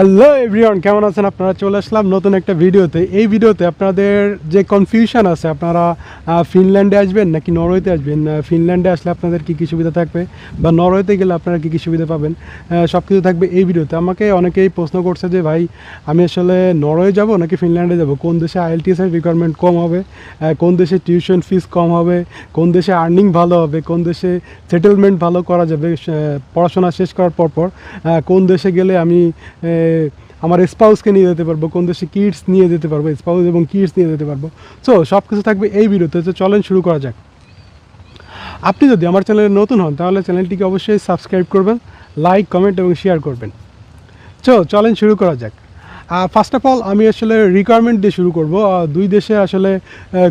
Hello everyone কেমন আছেন? আপনারা চলে আসলাম নতুন একটা ভিডিওতে। এই ভিডিওতে আপনাদের যে কনফিউশন আছে, আপনারা ফিনল্যান্ডে আসবেন নাকি নরওয়েতে আসবেন? ফিনল্যান্ডে আসলে আপনাদের কী কী সুবিধা থাকবে? বা নরওয়েতে গেলে আপনারা কী কী সুবিধা পাবেন? সব কিছু থাকবে এই ভিডিওতে। আমাকে অনেকেই প্রশ্ন করছে যে, ভাই, আমি আসলে নরওয়ে যাব নাকি ফিনল্যান্ডে যাব? কোন দেশে আইএলটিএস এর রিকোয়ারমেন্ট কম হবে? কোন দেশে টিউশন ফিস কম হবে? কোন দেশে আর্নিং ভালো হবে? কোন দেশে সেটেলমেন্ট ভালো করা যাবে? পড়াশোনা শেষ করার পর পর কোন দেশে গেলে আমি আমার স্পাউসকে নিয়ে যেতে পারব, কোন দেশে কিডস নিয়ে যেতে পারব স্পাউস এবং কিডস নিয়ে যেতে পারব। সো সব কিছু থাকবে এই ভিডিওতে। তো চলেন শুরু করা যাক। আপনি যদি আমার চ্যানেলে নতুন হন, তাহলে চ্যানেলটিকে অবশ্যই সাবস্ক্রাইব করবেন লাইক কমেন্ট এবং শেয়ার করবেন। চো চলেন শুরু করা যাক। ফার্স্ট অফ অল আমি আসলে রিকোয়ারমেন্ট দিয়ে শুরু করব। দুই দেশে আসলে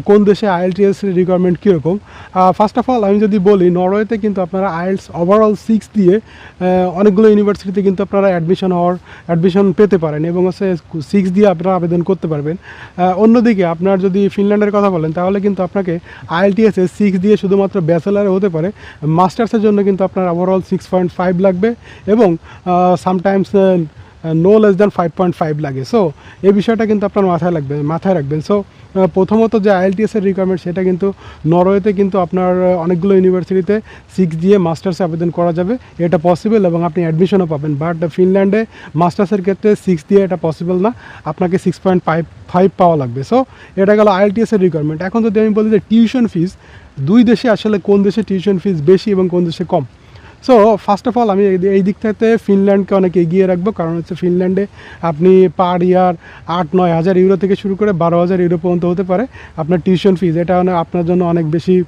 কোন দেশে আইএলটিএস রিকোয়ারমেন্ট কীরকম? ফার্স্ট অফ অল আমি যদি বলি, নরওয়েতে কিন্তু আপনারা আইএলস ওভারঅল সিক্স দিয়ে অনেকগুলো ইউনিভার্সিটিতে কিন্তু আপনারা অ্যাডমিশন হওয়ার অ্যাডমিশন পেতে পারেন এবং হচ্ছে সিক্স দিয়ে আপনারা আবেদন করতে পারবেন। অন্যদিকে আপনার যদি ফিনল্যান্ডের কথা বলেন, তাহলে কিন্তু আপনাকে আইএলটিএস সিক্স দিয়ে শুধুমাত্র ব্যাচেলারে হতে পারে। মাস্টার্সের জন্য কিন্তু আপনার ওভারঅল সিক্স পয়েন্ট ফাইভ লাগবে এবং sometimes no less than five point five লাগে। সো এই বিষয়টা কিন্তু আপনার মাথায় লাগবে, মাথায় রাখবেন। সো প্রথমত যে আইএলটিএস এর রিকোয়ারমেন্ট সেটা কিন্তু নরওয়েতে কিন্তু আপনার অনেকগুলো ইউনিভার্সিটিতে সিক্স দিয়ে মাস্টার্সে আবেদন করা যাবে। এটা পসিবল এবং আপনি অ্যাডমিশনও পাবেন। বাট ফিনল্যান্ডে মাস্টার্সের ক্ষেত্রে সিক্স দিয়ে এটা পসিবল না। আপনাকে সিক্স পয়েন্ট ফাইভ ফাইভ পাওয়া লাগবে। সো এটা গেল আইএলটিএস এর রিকোয়ারমেন্ট এখন যদি আমি বলি যে টিউশন ফিস দুই দেশে আসলে কোন দেশে টিউশন ফিস বেশি এবং কোন দেশে কম? সো ফার্স্ট অফ অল আমি এই- দিক থেকে ফিনল্যান্ডকে অনেক এগিয়ে রাখব। কারণ হচ্ছে ফিনল্যান্ডে আপনি পার ইয়ার আট, নয় হাজার ইউরো থেকে শুরু করে বারো হাজার ইউরো পর্যন্ত হতে পারে আপনার টিউশন ফিজ এটা আপনার জন্য অনেক বেশি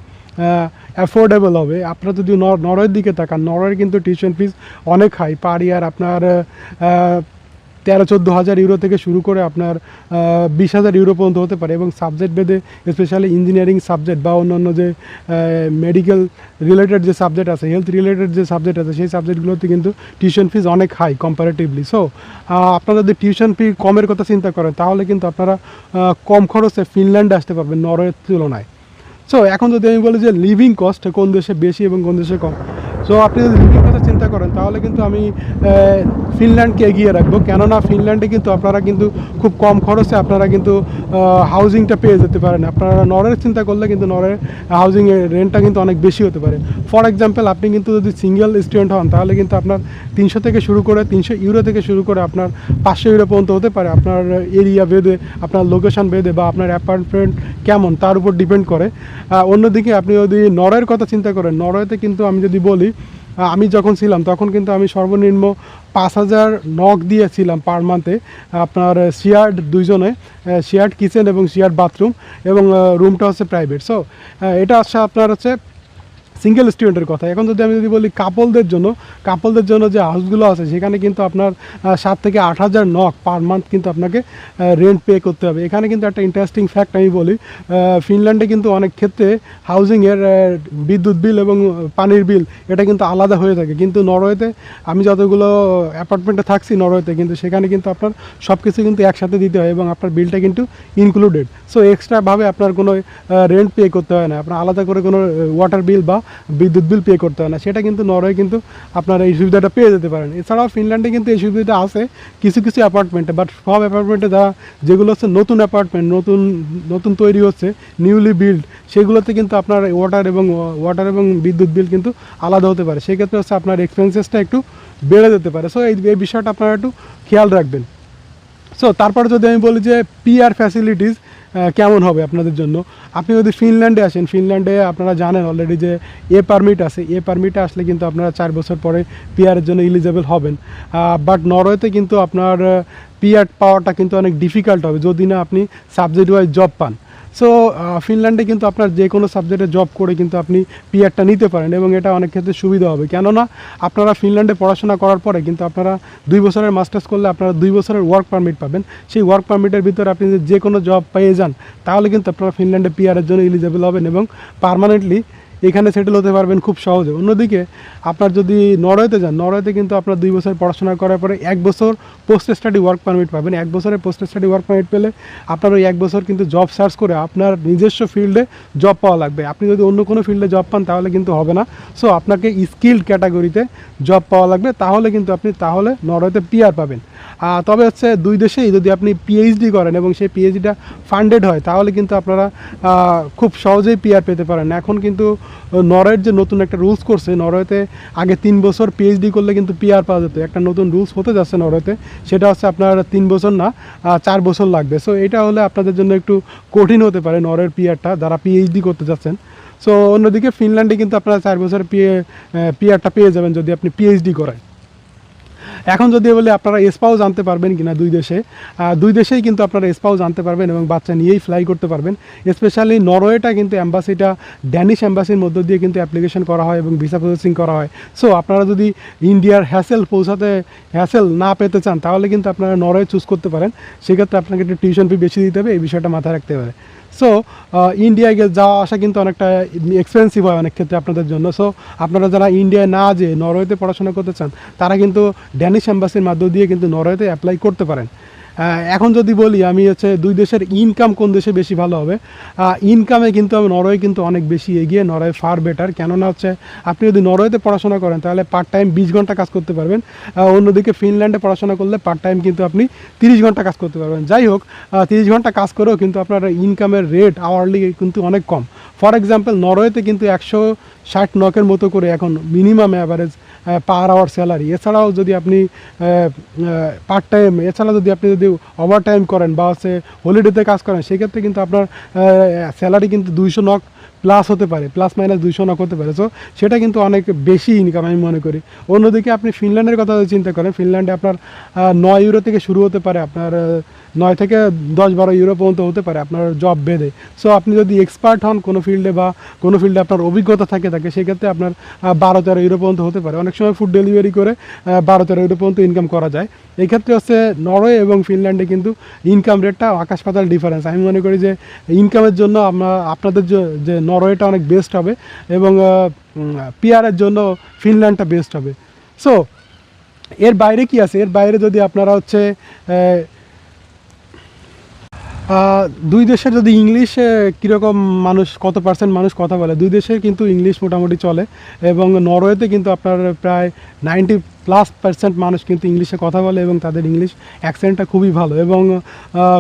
অ্যাফোর্ডেবল হবে। আপনার যদি নর- নরওয়ের দিকে তাকান, নরওয়ের কিন্তু টিউশন ফিজ অনেক হাই পার ইয়ার আপনার তেরো চোদ্দ হাজার ইউরো থেকে শুরু করে আপনার বিশ হাজার ইউরো পর্যন্ত হতে পারে এবং সাবজেক্ট বেদে স্পেশালি ইঞ্জিনিয়ারিং সাবজেক্ট বা অন্যান্য যে মেডিকেল রিলেটেড যে সাবজেক্ট আছে হেলথ রিলেটেড যে সাবজেক্ট আছে, সেই সাবজেক্টগুলোতে কিন্তু টিউশন ফিজ অনেক হাই কম্পারেটিভলি সো আপনারা যদি টিউশন ফি কমের কথা চিন্তা করেন, তাহলে কিন্তু আপনারা কম খরচে ফিনল্যান্ডে আসতে পারবেন নরওয়ের তুলনায়। সো এখন যদি আমি বলি যে লিভিং কস্ট কোন দেশে বেশি এবং কোন দেশে কম সো আপনি যদি চিন্তা করেন, তাহলে কিন্তু আমি ফিনল্যান্ডকে এগিয়ে রাখব। কেননা ফিনল্যান্ডে কিন্তু আপনারা কিন্তু খুব কম খরচে আপনারা কিন্তু হাউজিংটা পেয়ে যেতে পারেন। আপনারা নরের চিন্তা করলে কিন্তু নরের হাউজিংয়ের রেন্টটা কিন্তু অনেক বেশি হতে পারে। ফর এক্সাম্পল আপনি কিন্তু যদি সিঙ্গেল স্টুডেন্ট হন, তাহলে কিন্তু আপনার তিনশো থেকে শুরু করে, তিনশো ইউরো থেকে শুরু করে আপনার পাঁচশো ইউরো পর্যন্ত হতে পারে। আপনার এরিয়া ভেদে, আপনার লোকেশন ভেদে বা আপনার অ্যাপার্টমেন্ট কেমন, তার উপর ডিপেন্ড করে। অন্যদিকে আপনি যদি নরওয়ের কথা চিন্তা করেন নরওয়েতে কিন্তু আমি যদি বলি আমি যখন ছিলাম, তখন কিন্তু আমি সর্বনিম্ন পাঁচ হাজার নক দিয়েছিলাম পার মান্থে আপনার শিয়ার্ড দুইজনে শিয়ার্ড কিচেন এবং শিয়ার্ড বাথরুম এবং রুমটা হচ্ছে প্রাইভেট সো এটা হচ্ছে আপনার হচ্ছে সিঙ্গেল স্টুডেন্টের কথা। এখন যদি আমি যদি বলি কাপলদের জন্য কাপলদের জন্য যে হাউসগুলো আছে, সেখানে কিন্তু আপনার সাত থেকে আট হাজার নক পার মান্থ কিন্তু আপনাকে রেন্ট পে করতে হবে। এখানে কিন্তু একটা ইন্টারেস্টিং ফ্যাক্ট আমি বলি ফিনল্যান্ডে কিন্তু অনেক ক্ষেত্রে হাউজিংয়ের বিদ্যুৎ বিল এবং পানির বিল এটা কিন্তু আলাদা হয়ে থাকে। কিন্তু নরওয়েতে আমি যতগুলো অ্যাপার্টমেন্টে থাকছি নরওয়েতে, কিন্তু সেখানে কিন্তু আপনার সব কিছু কিন্তু একসাথে দিতে হয় এবং আপনার বিলটা কিন্তু ইনক্লুডেড সো এক্সট্রাভাবে আপনার কোনো রেন্ট পে করতে হয় না। আপনার আলাদা করে কোনো ওয়াটার বিল বা বিদ্যুৎ বিল পে করতে হয় না। সেটা কিন্তু নরওয়ে কিন্তু আপনারা এই সুবিধাটা পেয়ে যেতে পারেন। এছাড়াও ফিনল্যান্ডে কিন্তু এই সুবিধাটা আছে, কিছু কিছু অ্যাপার্টমেন্টে বাট সব অ্যাপার্টমেন্টে যা যেগুলো হচ্ছে নতুন অ্যাপার্টমেন্ট নতুন নতুন তৈরি হচ্ছে নিউলি বিল্ড সেগুলোতে কিন্তু আপনার ওয়াটার এবং ওয়াটার এবং বিদ্যুৎ বিল কিন্তু আলাদা হতে পারে। সেক্ষেত্রে হচ্ছে আপনার এক্সপেন্সেসটা একটু বেড়ে যেতে পারে। সো এই বিষয়টা আপনারা একটু খেয়াল রাখবেন। সো তারপরে যদি আমি বলি যে পিআর ফ্যাসিলিটিস কেমন হবে আপনাদের জন্য? আপনি যদি ফিনল্যান্ডে আসেন ফিনল্যান্ডে আপনারা জানেন অলরেডি যে এ পারমিট আছে। এ পারমিটে আসলে কিন্তু আপনারা চার বছর পরে পিআরের জন্য ইলিজেবল হবেন। বাট নরওয়েতে কিন্তু আপনার পিআর পাওয়াটা কিন্তু অনেক ডিফিকাল্ট হবে। যদি না আপনি সাবজেক্ট ওয়াইজ জব পান। সো ফিনল্যান্ডে কিন্তু আপনার যে কোনো সাবজেক্টে জব করে কিন্তু আপনি পিআরটা নিতে পারেন এবং এটা অনেক ক্ষেত্রে সুবিধা হবে। কেননা আপনারা ফিনল্যান্ডে পড়াশোনা করার পরে কিন্তু আপনারা দুই বছরের মাস্টার্স করলে আপনারা দুই বছরের ওয়ার্ক পারমিট পাবেন। সেই ওয়ার্ক পারমিটের ভিতরে আপনি যে কোনো জব পেয়ে যান, তাহলে কিন্তু আপনারা ফিনল্যান্ডে পিআরের জন্য এলিজেবল হবেন এবং পার্মানেন্টলি এখানে সেটেল হতে পারবেন খুব সহজে। অন্যদিকে, আপনার যদি নরওয়েতে যান, নরওয়েতে কিন্তু আপনার দুই বছর পড়াশোনা করার পরে এক বছর পোস্ট স্টাডি ওয়ার্ক পারমিট পাবেন। এক বছরের পোস্ট স্টাডি ওয়ার্ক পারমিট পেলে আপনার ওই এক বছর কিন্তু জব সার্চ করে আপনার নিজস্ব ফিল্ডে জব পাওয়া লাগবে। আপনি যদি অন্য কোনো ফিল্ডে জব পান, তাহলে কিন্তু হবে না। সো আপনাকে স্কিল্ড ক্যাটাগরিতে জব পাওয়া লাগবে। তাহলে কিন্তু আপনি তাহলে নরওয়েতে পিআর পাবেন। তবে হচ্ছে দুই দেশেই যদি আপনি পিএইচডি করেন এবং সেই পিএইচডিটা ফান্ডেড হয়, তাহলে কিন্তু আপনারা খুব সহজেই পিআর পেতে পারেন। এখন কিন্তু নরওয়ের যে নতুন একটা রুলস করছে, নরওয়েতে আগে তিন বছর পিএইচডি করলে কিন্তু পিআর পাওয়া যেত। একটা নতুন রুলস হতে যাচ্ছে নরওয়েতে, সেটা হচ্ছে আপনার তিন বছর না চার বছর লাগবে। সো এটা হলে আপনাদের জন্য একটু কঠিন হতে পারে নরওয়ের পিআরটা যারা পিএইচডি করতে যাচ্ছেন। সো অন্যদিকে ফিনল্যান্ডে কিন্তু আপনারা চার বছর পিএ পিআরটা পেয়ে যাবেন যদি আপনি পিএইচডি করেন এখন যদি বলি আপনারা স্পাউস জানতে পারবেন কিনা দুই দেশে দুই দেশেই কিন্তু আপনারা স্পাউস জানতে পারবেন এবং বাচ্চা নিয়েই ফ্লাই করতে পারবেন। স্পেশালি নরওয়েটা কিন্তু অ্যাম্বাসিটা ড্যানিশ অ্যাম্বাসির মধ্য দিয়ে কিন্তু অ্যাপ্লিকেশন করা হয় এবং ভিসা প্রসেসিং করা হয়। সো আপনারা যদি ইন্ডিয়ার হ্যাসেল পৌঁছাতে হ্যাসেল না পেতে চান, তাহলে কিন্তু আপনারা নরওয়ে চুজ করতে পারেন। সেক্ষেত্রে আপনাকে একটু টিউশন ফি বেশি দিতে হবে, এই বিষয়টা মাথায় রাখতে হবে। সো ইন্ডিয়ায় গিয়ে যাওয়া আসা কিন্তু অনেকটা এক্সপেন্সিভ হয় অনেক ক্ষেত্রে আপনাদের জন্য। সো আপনারা যারা ইন্ডিয়ায় না যে নরওয়েতে পড়াশোনা করতে চান, তারা কিন্তু ড্যানিশ অ্যাম্বাসির মাধ্যম দিয়ে কিন্তু নরওয়েতে অ্যাপ্লাই করতে পারেন। এখন যদি বলি, আমি হচ্ছে দুই দেশের ইনকাম কোন দেশে বেশি ভালো হবে? ইনকামে কিন্তু আমি নরওয়ে কিন্তু অনেক বেশি এগিয়ে, নরওয়ে ফার বেটার কেননা হচ্ছে, আপনি যদি নরওয়েতে পড়াশোনা করেন, তাহলে পার্ট টাইম বিশ ঘণ্টা কাজ করতে পারবেন। অন্যদিকে ফিনল্যান্ডে পড়াশোনা করলে পার্ট টাইম কিন্তু আপনি তিরিশ ঘণ্টা কাজ করতে পারবেন। যাই হোক তিরিশ ঘণ্টা কাজ করেও কিন্তু আপনার ইনকামের রেট আওয়ারলি কিন্তু অনেক কম। ফর এক্সাম্পল নরওয়েতে কিন্তু একশো ষাট নকের মতো করে এখন minimum average per hour salary এছাড়াও যদি আপনি পার্ট টাইম এছাড়া যদি আপনি যদি ওভার টাইম করেন বা হচ্ছে হলিডেতে কাজ করেন, সেক্ষেত্রে কিন্তু আপনার স্যালারি কিন্তু দুইশো নক প্লাস হতে পারে প্লাস মাইনাস দুইশো নক হতে পারে। সো সেটা কিন্তু অনেক বেশি ইনকাম আমি মনে করি। অন্যদিকে আপনি ফিনল্যান্ডের কথা চিন্তা করেন ফিনল্যান্ডে আপনার নয় ইউরো থেকে শুরু হতে পারে আপনার নয় থেকে দশ বারো ইউরো পর্যন্ত হতে পারে আপনার জব বেঁধে। সো আপনি যদি এক্সপার্ট হন কোনো ফিল্ডে বা কোনো ফিল্ডে আপনার অভিজ্ঞতা থাকে থাকে, সেক্ষেত্রে আপনার বারো তেরো ইউরো পর্যন্ত হতে পারে। অনেক সময় ফুড ডেলিভারি করে বারো তেরো ইউরো পর্যন্ত ইনকাম করা যায়। এই ক্ষেত্রে হচ্ছে নরওয়ে এবং ফিনল্যান্ডে কিন্তু ইনকাম রেটটা আকাশ পাতাল ডিফারেন্স আমি মনে করি যে ইনকামের জন্য আমরা, আপনাদের যে- নরওয়েটা অনেক বেস্ট হবে এবং পিয়ারের জন্য ফিনল্যান্ডটা বেস্ট হবে। সো এর বাইরে কি আছে? এর বাইরে যদি আপনারা হচ্ছে দুই দেশের যদি ইংলিশে কীরকম মানুষ, কত পার্সেন্ট মানুষ কথা বলে? দুই দেশের কিন্তু ইংলিশ মোটামুটি চলে এবং নরওয়েতে কিন্তু আপনার প্রায় নাইনটি প্লাস পার্সেন্ট মানুষ কিন্তু ইংলিশে কথা বলে এবং তাদের ইংলিশ অ্যাকসেন্টটা খুবই ভালো এবং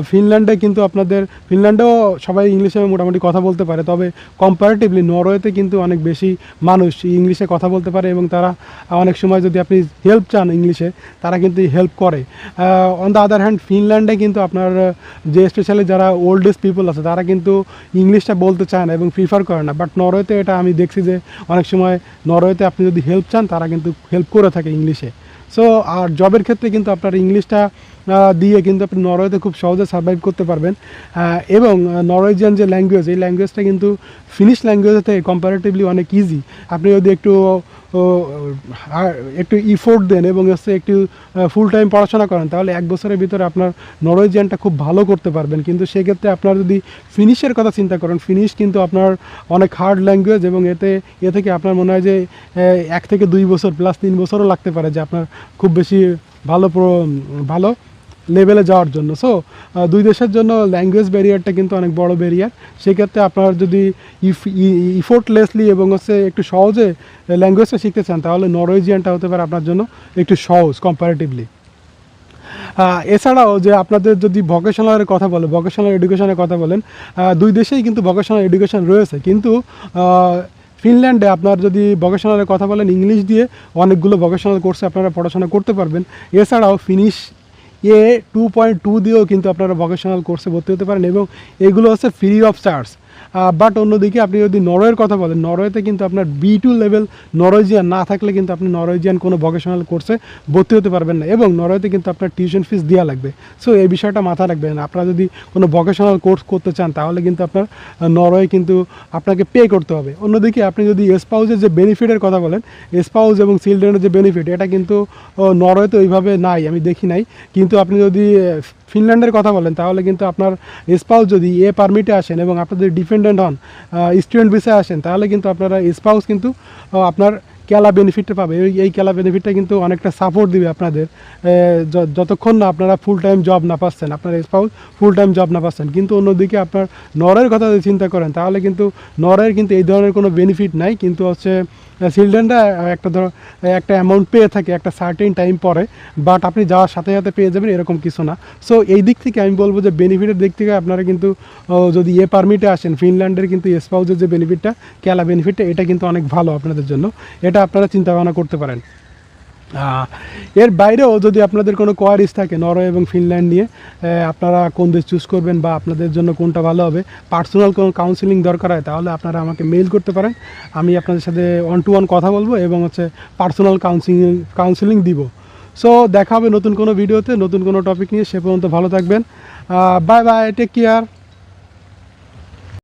ফিনল্যান্ডে কিন্তু আপনাদের ফিনল্যান্ডেও সবাই ইংলিশে মোটামুটি কথা বলতে পারে, তবে কম্পারেটিভলি নরওয়েতে কিন্তু অনেক বেশি মানুষ ইংলিশে কথা বলতে পারে এবং তারা অনেক সময় যদি আপনি হেল্প চান ইংলিশে তারা কিন্তু হেল্প করে। অন দ্য আদার হ্যান্ড ফিনল্যান্ডে কিন্তু আপনার, যে স্পেশালি যারা ওল্ডেস্ট পিপল আছে, তারা কিন্তু ইংলিশটা বলতে চায় না এবং প্রিফার করে না। বাট নরওয়েতে এটা আমি দেখছি যে অনেক সময় নরওয়েতে আপনি যদি হেল্প চান, তারা কিন্তু হেল্প করে থাকে ইংলিশে Indonesia সো আর জবের ক্ষেত্রে কিন্তু আপনার ইংলিশটা দিয়ে কিন্তু আপনি নরওয়েতে খুব সহজে সার্ভাইভ করতে পারবেন। এবং নরওয়েজিয়ান যে ল্যাঙ্গুয়েজ এই ল্যাঙ্গুয়েজটা কিন্তু ফিনিশ ল্যাঙ্গুয়েজের থেকে কম্পারেটিভলি অনেক ইজি আপনি যদি একটু একটু ইফোর্ট দেন এবং হচ্ছে একটু ফুল টাইম পড়াশোনা করেন, তাহলে এক বছরের ভিতরে আপনার নরওয়েজিয়ানটা খুব ভালো করতে পারবেন। কিন্তু সেক্ষেত্রে আপনার যদি ফিনিশের কথা চিন্তা করেন ফিনিশ কিন্তু আপনার অনেক হার্ড ল্যাঙ্গুয়েজ এবং এতে, এ থেকে আপনার মনে হয় যে এক থেকে দুই বছর প্লাস তিন বছরও লাগতে পারে যে আপনার খুব বেশি ভালো ভালো লেভেলে যাওয়ার জন্য। সো দুই দেশের জন্য ল্যাঙ্গুয়েজ ব্যারিয়ারটা কিন্তু অনেক বড় ব্যারিয়ার সেক্ষেত্রে আপনার যদি ইফ ইফোর্টলেসলি এবং হচ্ছে একটু সহজে ল্যাঙ্গুয়েজটা শিখতে চান, তাহলে নরওয়েজিয়ানটা হতে পারে আপনার জন্য একটু সহজ কম্পারেটিভলি এছাড়াও যে আপনাদের যদি ভকেশনালের কথা বলে ভকেশনাল এডুকেশনের কথা বলেন দুই দেশেই কিন্তু ভকেশনাল এডুকেশন রয়েছে। কিন্তু ফিনল্যান্ডে আপনার যদি ভকেশনালের কথা বলেন, ইংলিশ দিয়ে অনেকগুলো ভকেশনাল কোর্সে আপনারা পড়াশোনা করতে পারবেন। এছাড়াও Finnish A two point two দিয়েও কিন্তু আপনারা ভকেশনাল কোর্সে ভর্তি হতে পারেন এবং এগুলো হচ্ছে ফ্রি অফ চার্জ বাট অন্যদিকে আপনি যদি নরওয়ের কথা বলেন, নরওয়েতে কিন্তু আপনার বি টু লেভেল নরওয়েজিয়ান না থাকলে কিন্তু আপনি নরওয়েজিয়ান কোনো ভকেশনাল কোর্সে ভর্তি হতে পারবেন না এবং নরওয়েতে কিন্তু আপনার টিউশন ফিস দেওয়া লাগবে। সো এই বিষয়টা মাথায় রাখবেন। আপনারা যদি কোনো ভকেশনাল কোর্স করতে চান, তাহলে কিন্তু আপনার নরওয়ে কিন্তু আপনাকে পে করতে হবে। অন্যদিকে আপনি যদি স্পাউজের যে বেনিফিটের কথা বলেন স্পাউজ এবং চিলড্রেনের যে বেনিফিট এটা কিন্তু নরওয়েতে ওইভাবে নাই, আমি দেখি নাই। কিন্তু আপনি যদি ফিনল্যান্ডের কথা বলেন, তাহলে কিন্তু আপনার স্পাউস যদি এ পারমিটে আসেন এবং আপনাদের ডিপেন্ডেন্ট হন স্টুডেন্ট ভিসায় আসেন, তাহলে কিন্তু আপনারা স্পাউস কিন্তু আপনার কেলা বেনিফিটটা পাবে। এই কেলা বেনিফিটটা কিন্তু অনেকটা সাপোর্ট দিবে আপনাদের যতক্ষণ না আপনারা ফুল টাইম জব না পাচ্ছেন, আপনার স্পাউস ফুল টাইম জব না পাচ্ছেন। কিন্তু অন্যদিকে আপনার নরের কথা যদি চিন্তা করেন, তাহলে কিন্তু নরের কিন্তু এই ধরনের কোনো বেনিফিট নাই, কিন্তু হচ্ছে চিলড্রেনরা একটা ধরো, একটা অ্যামাউন্ট পেয়ে থাকে, একটা সার্টেন টাইম পরে বাট আপনি যাওয়ার সাথে সাথে পেয়ে যাবেন, এরকম কিছু না। সো এই দিক থেকে আমি বলব যে বেনিফিটের দিক থেকে আপনারা কিন্তু যদি এ পারমিটে আসেন ফিনল্যান্ডের কিন্তু স্পাউজের যে বেনিফিটটা কেলা বেনিফিটটা এটা কিন্তু অনেক ভালো আপনাদের জন্য। এটা আপনারা চিন্তা ভাবনা করতে পারেন। এর বাইরেও যদি আপনাদের কোনো কোয়ারিজ থাকে নরওয়ে এবং ফিনল্যান্ড নিয়ে আপনারা কোন দেশ চুজ করবেন বা আপনাদের জন্য কোনটা ভালো হবে পার্সোনাল কোনো কাউন্সিলিং দরকার হয়, তাহলে আপনারা আমাকে মেইল করতে পারেন। আমি আপনাদের সাথে ওয়ান টু ওয়ান কথা বলব এবং হচ্ছে পার্সোনাল কাউন্সিলিং কাউন্সিলিং দিব। সো দেখা হবে নতুন কোনো ভিডিওতে নতুন কোনো টপিক নিয়ে, সে পর্যন্ত ভালো থাকবেন। Bye bye take care